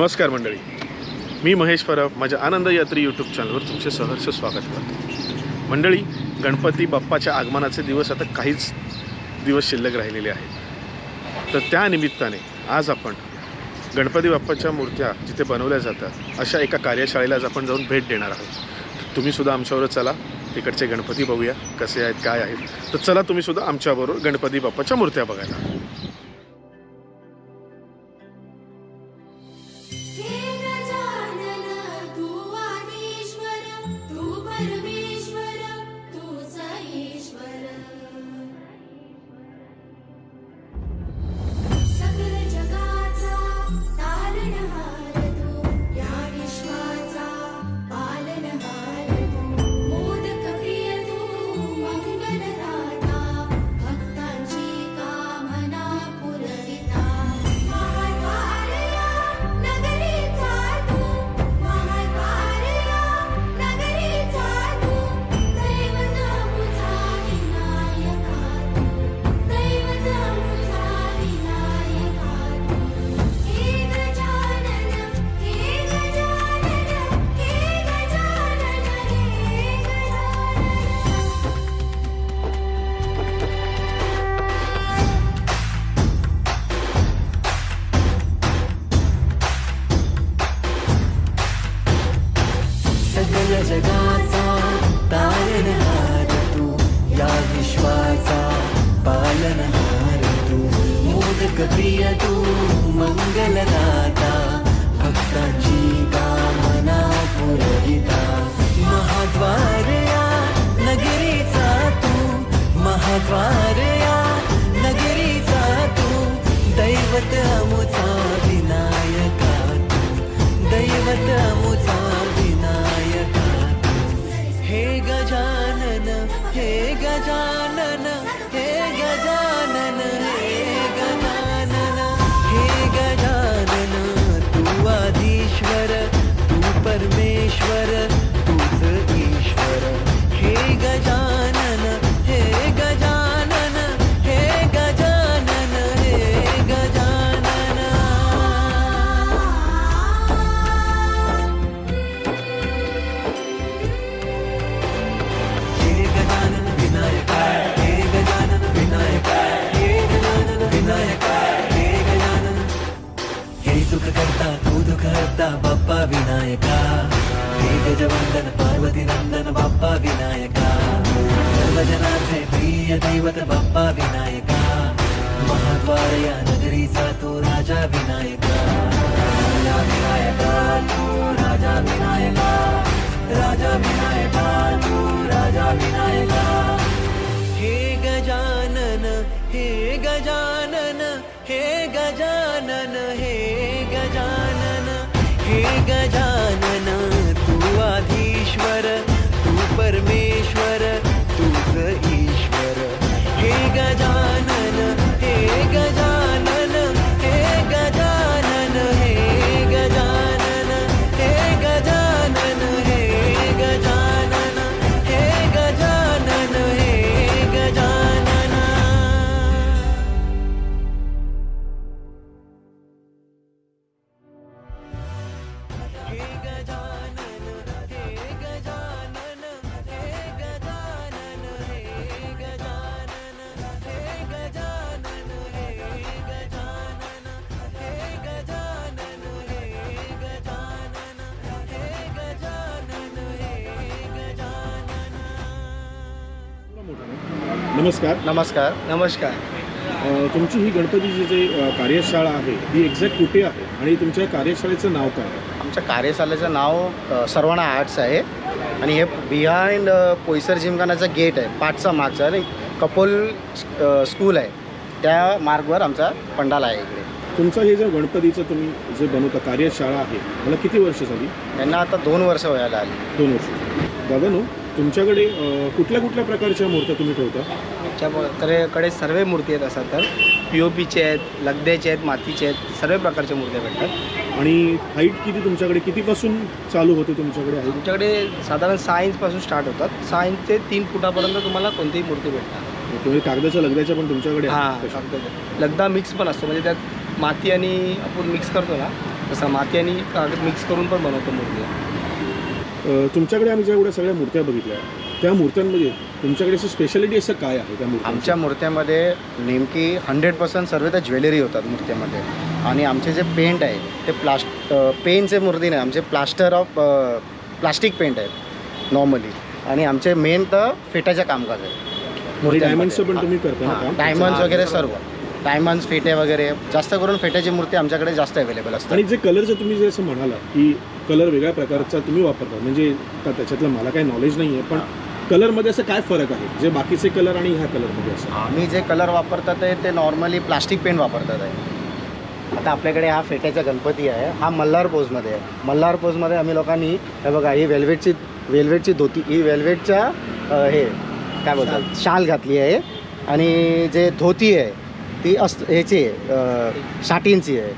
नमस्कार मंडळी. मी महेश परब माझ्या आनंद यात्री यूट्यूब चॅनलवर तुमचे सहर्ष स्वागत करतो. मंडळी गणपती बाप्पाच्या आगमनाचे दिवस आता काहीच दिवस शिल्लक राहिलेले आहेत. तर त्या निमित्ताने आज आपण गणपती बाप्पाच्या मूर्त्या जिथे बनवल्या जातात अशा एका कार्यशाळेला आज आपण जाऊन भेट देणार आहोत. तुम्हीसुद्धा आमच्याबरोबर चला. तिकडचे गणपती बघूया कसे आहेत काय आहेत. तर चला तुम्ही सुद्धा आमच्याबरोबर गणपती बाप्पाच्या मूर्त्या बघायला. बाप्पा विनायका सर्वजनांचे प्रिय दैवत बाप्पा विनायका महाद्वार नगरीचा तो राजा विनायका नमस्कार. नमस्कार. नमस्कार. अ, तुमची ही गणपतीची जी अ, कार्यशाळा आहे ही एक्झॅक्ट कुठे आहे आणि तुमच्या कार्यशाळेचं नाव काय आहे? आमच्या कार्यशाळेचं नाव अ, सर्वाणा आर्ट्स आहे आणि हे बिहाइंड पोईसर जिमखानाचं गेट आहे पाठचा मागचा आणि कपोल अ, स्कूल आहे. त्या मार्गवर आमचा पंडाल आहे इकडे. तुमचं हे जे गणपतीचं तुम्ही जे बनवता कार्यशाळा आहे मला किती वर्ष झाली? त्यांना आता दोन वर्ष व्हायला आली. दोन वर्ष. दादानो तुमच्याकडे कुठल्या कुठल्या प्रकारच्या मूर्त्या तुम्ही ठेवता? आमच्याकडे सर्व मूर्ती आहेत असं तर. पी ओ पीचे आहेत लगद्याचे आहेत मातीचे आहेत सर्व प्रकारच्या मूर्त्या भेटतात. आणि हाईट किती तुमच्याकडे? कितीपासून चालू होते तुमच्याकडे हाईट आमच्याकडे साधारण सहा इंचपासून स्टार्ट होतात. सहा इंच ते तीन फुटापर्यंत तुम्हाला कोणतीही मूर्ती भेटतात तुम्ही कागदाच्या लगद्याच्या पण तुमच्याकडे आहेत हां. लगदा मिक्स पण असतो. म्हणजे त्यात माती आणि आपण मिक्स करतो ना तसा माती आणि कागद मिक्स करून पण बनवतो मूर्ती. तुमच्याकडे आम्ही ज्या एवढ्या सगळ्या मूर्त्या बघितल्या त्या मूर्त्यांमध्ये तुमच्याकडे असं स्पेशालिटी असं काय आहे त्या आमच्या मूर्त्यामध्ये नेमकी हंड्रेड पर्सेंट सर्व त्या ज्वेलरी होतात मूर्त्यामध्ये. आणि आमचे जे पेंट आहे ते प्लास्ट पेंटचे मूर्ती नाही आमचे प्लास्टर ऑफ प्लास्टिक पेंट आहेत नॉर्मली आणि आमचे मेन तर फेटाच्या कामकाज आहे पण तुम्ही करता? डायमंड्स वगैरे सर्व. डायमंड्स फेटे वगैरे जास्त करून फेट्याची मूर्ती आमच्याकडे जास्त अवेलेबल असतात. आणि जे कलरचं तुम्ही जे असं म्हणाला की कलर वेगळ्या प्रकारचा तुम्ही वापरता म्हणजे त्याच्यातलं मला काही नॉलेज नाही आहे पण कलरमध्ये असं काय फरक आहे? जे बाकीचे कलर आणि ह्या कलरमध्ये असं? आम्ही जे कलर वापरतात आहे ते नॉर्मली प्लास्टिक पेंट वापरतात आहे. आता आपल्याकडे हा फेट्याचा गणपती आहे हा मल्हार पोजमध्ये आहे. मल्हार पोजमध्ये आम्ही लोकांनी हे बघा ही वेल्वेटची वेल्वेटची धोती ही वेल्वेटच्या हे काय बोलतात? शाल घातली आहे. आणि जे धोती आहे ती अस ह्याची आहे साटिनची आहे.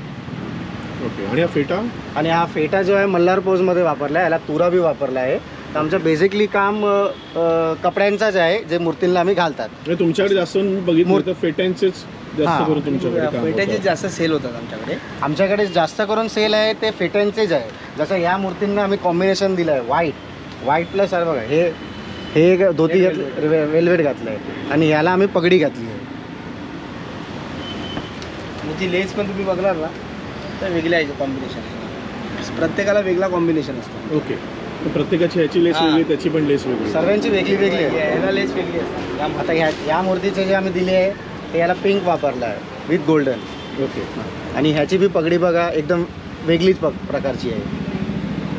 ओके आणि हा फेटा? आणि हा फेटा जो आहे मल्हार पोजमध्ये वापरला आहे याला तुरा बी वापरला आहे. तर आमचं बेसिकली काम अ, अ, कपड्यांचाच आहे जे मूर्तींना आम्ही घालतात. म्हणजे तुमच्याकडे जास्त मी बघितलं मूर्त- तर फेट्यांचेच जास्त हां. करून तुमच्याकडे काम फेट्याचे होतं. जास्त सेल होतात आमच्याकडे. आमच्याकडे जास्त करून सेल आहे ते फेट्यांचेच आहे. जसं या मूर्तींना आम्ही कॉम्बिनेशन दिलं आहे व्हाईट व्हाईट प्लस आहे बघा हे हे एक धोती घातलं वेल्वेट घातलं आहे आणि याला आम्ही पगडी घातली. जी लेस पण तुम्ही बघणार ना तर वेगळ्या आहे कॉम्बिनेशन प्रत्येकाला वेगळा कॉम्बिनेशन असतो. ओके तर प्रत्येकाची ह्याची लेस. वेगळी त्याची पण लेस वेगळी. सर्वांची वेगळी वेगळी आहे. याला लेस वेगळी असते या आता ह्या या मूर्तीचे जे आम्ही दिले आहे ते याला पिंक वापरलं आहे विथ गोल्डन ओके आणि ह्याची बी पगडी बघा एकदम वेगळीच प प्रकारची आहे.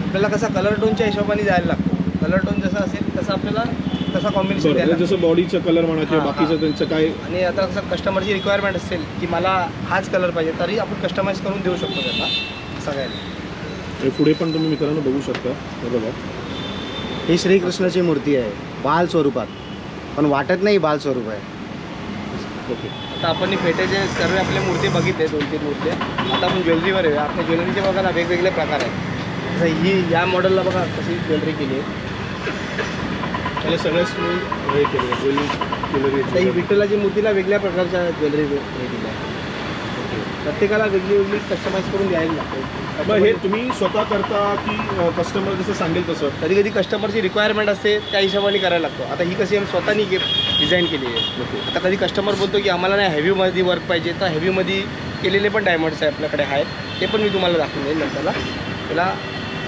आपल्याला कसा कलर टोनच्या हिशोबाने जायला लागतो. कलर टोन जसा असेल तसं आपल्याला तसा कॉम्बिनेशन द्यायला. जसं बॉडीचं कलर म्हणा किंवा बाकीचं. त्यांचं काय? आणि आता कसं कस्टमरची रिक्वायरमेंट असेल की मला हाच कलर पाहिजे तरी आपण कस्टमाइज करून देऊ शकतो त्याला सगळ्यांना हे पुढे पण तुम्ही मित्रांनो बघू शकता हे बघा. ही श्रीकृष्णाची मूर्ती आहे बाल स्वरूपात. पण वाटत नाही बाल स्वरूप आहे. ओके. आता आपण ही फेट्याचे सर्व आपल्या मूर्ती बघितले दोन तीन मूर्ती. आता आपण ज्वेलरीवर आहे आपल्या ज्वेलरीचे बघा ना वेगवेगळे प्रकार आहेत. जसं ही या मॉडेलला बघा कशी ज्वेलरी केली आहे. त्याला सगळ्याच तुम्ही हे केलं ज्वेलरी ही ज्वेलरी. विठ्ठलाची मूर्तीला वेगळ्या प्रकारच्या ज्वेलरी हे दिल्या प्रत्येकाला वेगळी वेगळी कस्टमाइज करून द्यायला मग हे लागते तुम्ही स्वतः करता की कस्टमर जसं सांगेल तसं? कधी कधी कस्टमरची रिक्वायरमेंट असते त्या हिशोबाने करायला लागतो. आता ही कशी आम्ही स्वतःनी डिझाईन केली आहे. आता कधी कस्टमर बोलतो की आम्हाला नाही हेवीमध्ये वर्क पाहिजे. तर हेवीमध्ये केलेले पण डायमंड्स आहे आपल्याकडे आहेत. ते पण मी तुम्हाला दाखवून देईल नंतरला. त्याला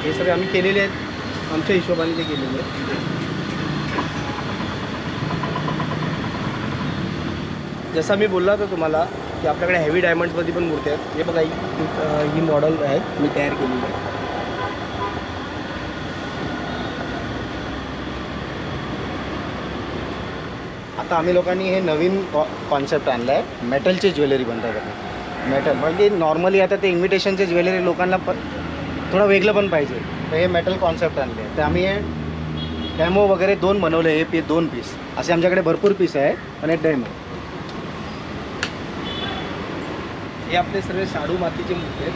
हे सगळे आम्ही केलेले आहेत. आमच्या हिशोबाने ते केलेले आहेत. जसं मी बोलला होता तुम्हाला की आपल्याकडे हेवी डायमंड्समध्ये पण मूर्ती आहेत. हे बघा ही ही मॉडेल आहे मी तयार केलेली आहे. आता आम्ही लोकांनी हे नवीन कॉन्सेप्ट आणलं आहे मेटलची ज्वेलरी बनतात मेटल म्हणजे नॉर्मली आता ते इन्व्हिटेशनचे ज्वेलरी लोकांना पण थोडं वेगळं पण पाहिजे. तर हे मेटल कॉन्सेप्ट आणले तर आम्ही हे डॅमो वगैरे दोन बनवले हे पी दोन पीस असे आमच्याकडे भरपूर पीस आहे आणि हे डॅमो हे आपले सर्व शाडू मातीचे मूर्ती आहेत.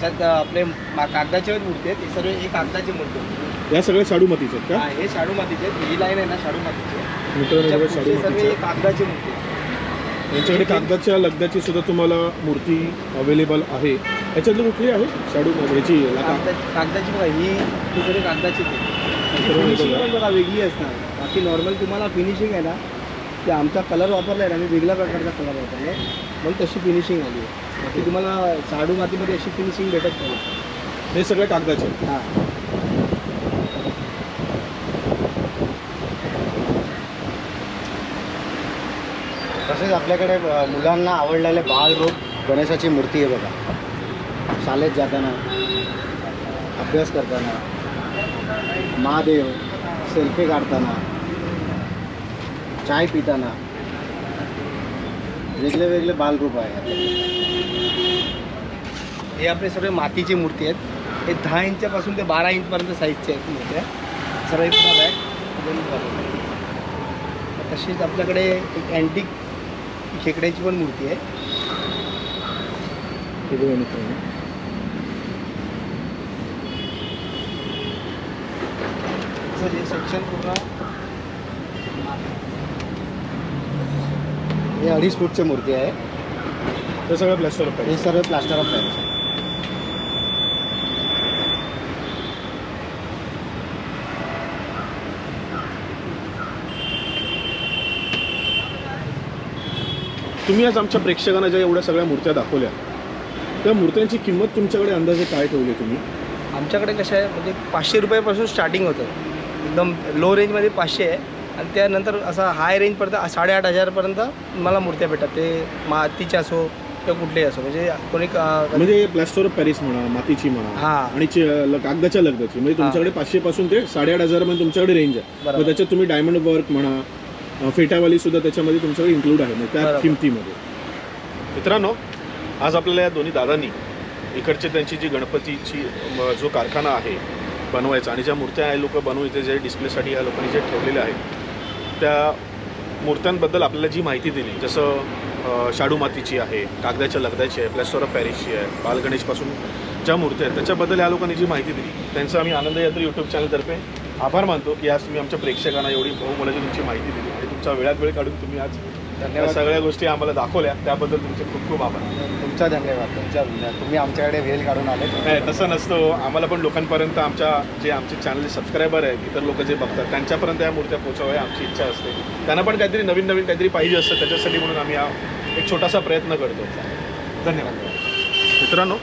त्याच्यात अं, आपले मा- कागदाचे मूर्ती आहेत. हे सर्व एक कागदाची मूर्ती आहे. या सगळ्या शाडू मातीचे आहेत हा, हे शाडू मातीचे आहेत. ही लाईन आहे ना शाडू मातीची. आहे. का मित्रांनो त्याच्या हे बघा, शाडू पुढचे सर्व मातीचे हे कागदाची मूर्ती. यांच्याकडे कागदाच्या लगद्याची सुद्धा तुम्हाला मूर्ती अवेलेबल आहे. याच्यातली कुठली आहे? शाडू याची लाका कागदा- कागदाची बघा ही ही सर्व कागदाची मित्रांनो, हे फिनिशिंग बघा. पण बघा वेगळी असणार. बाकी नॉर्मल तुम्हाला फिनिशिंग आहे ना ते आमचा कलर वापरला आहे ना मी वेगळ्या प्रकारचा कलर वापरला आहे. म्हणून तशी फिनिशिंग आली आहे. बाकी तुम्हाला शाडू मातीमध्ये अशी फिनिशिंग भेटत नाही. हे सगळे कागदाचे. हां. तसेच आपल्याकडे अ, मुलांना आवडलेले बालरूप गणेशाची मूर्ती आहे बघा. शाळेत जाताना अभ्यास करताना महादेव सेल्फी काढताना चाय पिताना वेगळे वेगळे बालरूप आहे. हे आपले सर्व मातीची मूर्ती आहेत. हे दहा इंचापासून ते बारा इंचपर्यंत साईजचे आहेत मूर्त्या सर्व आहेत. तशीच आपल्याकडे एक अँटिक खेकड्याची पण मूर्ती आहे. हे हे सेक्शन पूर्ण हे अडीच फूटची मूर्ती आहे. हे सगळं प्लॅस्टर ऑफ हे सर्व प्लास्टर ऑफ पॅरिस तुम्ही आज आमच्या प्रेक्षकांना ज्या एवढ्या सगळ्या मूर्त्या दाखवल्या त्या मूर्त्यांची किंमत तुमच्याकडे अंदाजे काय ठेवली तुम्ही? आमच्याकडे कसं आहे म्हणजे पाचशे रुपयापासून स्टार्टिंग होतं. एकदम लो रेंजमध्ये पाचशे आहे. आणि त्यानंतर असा हाय रेंजपर्यंत साडेआठ हजारपर्यंत मला मूर्त्या भेटतात. ते मातीच्या असो किंवा कुठलेही असो. म्हणजे कोणी म्हणजे प्लॅस्टर ऑफ पॅरिस म्हणा मातीची म्हणा हां. आणि कागदाच्या लगदाची म्हणजे तुमच्याकडे पाचशे पासून ते साडेआठ हजारपर्यंत तुमच्याकडे रेंज आहे. मग त्याच्यात तुम्ही डायमंड वर्क म्हणा फेटावाली सुद्धा त्याच्यामध्ये तुमच्याकडे इन्क्लूड आहे. म्हणजे त्या. किमतीमध्ये. मित्रांनो आज आपल्याला या दोन्ही दादांनी इकडचे त्यांची जी गणपतीची म, जो कारखाना आहे बनवायचा आणि ज्या मूर्त्या हे लोक बनवून इथे जे डिस्प्लेसाठी या लोकांनी जे ठेवलेल्या आहेत त्या मूर्त्यांबद्दल आपल्याला जी माहिती दिली जसं शाडू मातीची आहे कागदाच्या लगदाची आहे प्लॅस्टर ऑफ पॅरिसची आहे बालगणेशपासून ज्या मूर्त्या आहेत त्याच्याबद्दल या लोकांनी जी माहिती दिली त्यांचं आम्ही आनंद यात्री यूट्यूब चॅनलतर्फे आभार मानतो की आज तुम्ही आमच्या प्रेक्षकांना एवढी बहुमोलाची तुमची माहिती दिली आणि तुमचा वेळात वेळ काढून तुम्ही आज धन्यवाद. सगळ्या गोष्टी आम्हाला दाखवल्या. त्याबद्दल तुमचे खूप खूप आभार. तुमचा धन्यवाद तुमच्या तुम्ही आमच्याकडे वेळ काढून आले नाही तसं नसतं आम्हाला पण लोकांपर्यंत आमच्या जे आमचे चॅनलचे सबस्क्रायबर आहेत इतर लोक जे बघतात त्यांच्यापर्यंत या मूर्त्या पोहोचाव्या आमची इच्छा असते. त्यांना पण काहीतरी नवीन नवीन काहीतरी पाहिजे असतं. त्याच्यासाठी म्हणून आम्ही हा एक छोटासा प्रयत्न करतो. धन्यवाद. मित्रांनो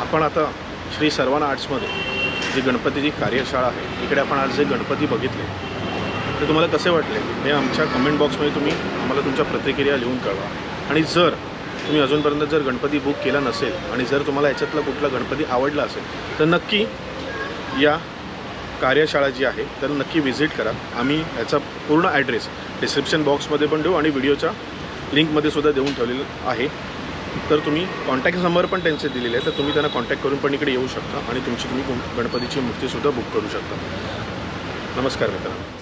आपण आता श्री सर्वाना आर्ट्समध्ये जी गणपतीची कार्यशाळा आहे इकडे आपण आज जे गणपती बघितले ते तुम्हाला कसे वाटले? हे आमच्या कमेंट बॉक्समध्ये तुम्ही आम्हाला तुमच्या प्रतिक्रिया लिहून कळवा. आणि जर तुम्ही अजूनपर्यंत जर गणपती बुक केला नसेल आणि जर तुम्हाला याच्यातला कुठला गणपती आवडला असेल तर नक्की या कार्यशाळा जी आहे तर नक्की व्हिजिट करा. आम्ही याचा पूर्ण ॲड्रेस डिस्क्रिप्शन बॉक्समध्ये पण देऊ आणि व्हिडिओच्या लिंकमध्ये सुद्धा देऊन ठेवलेलं आहे. तर तुम्ही कॉन्टॅक्ट नंबर पण त्यांचे दिलेले आहे तर तुम्ही त्यांना कॉन्टॅक्ट करून पण इकडे येऊ शकता आणि तुमची तुम्ही गणपतीची मूर्तीसुद्धा बुक करू शकता. नमस्कार मित्रांनो.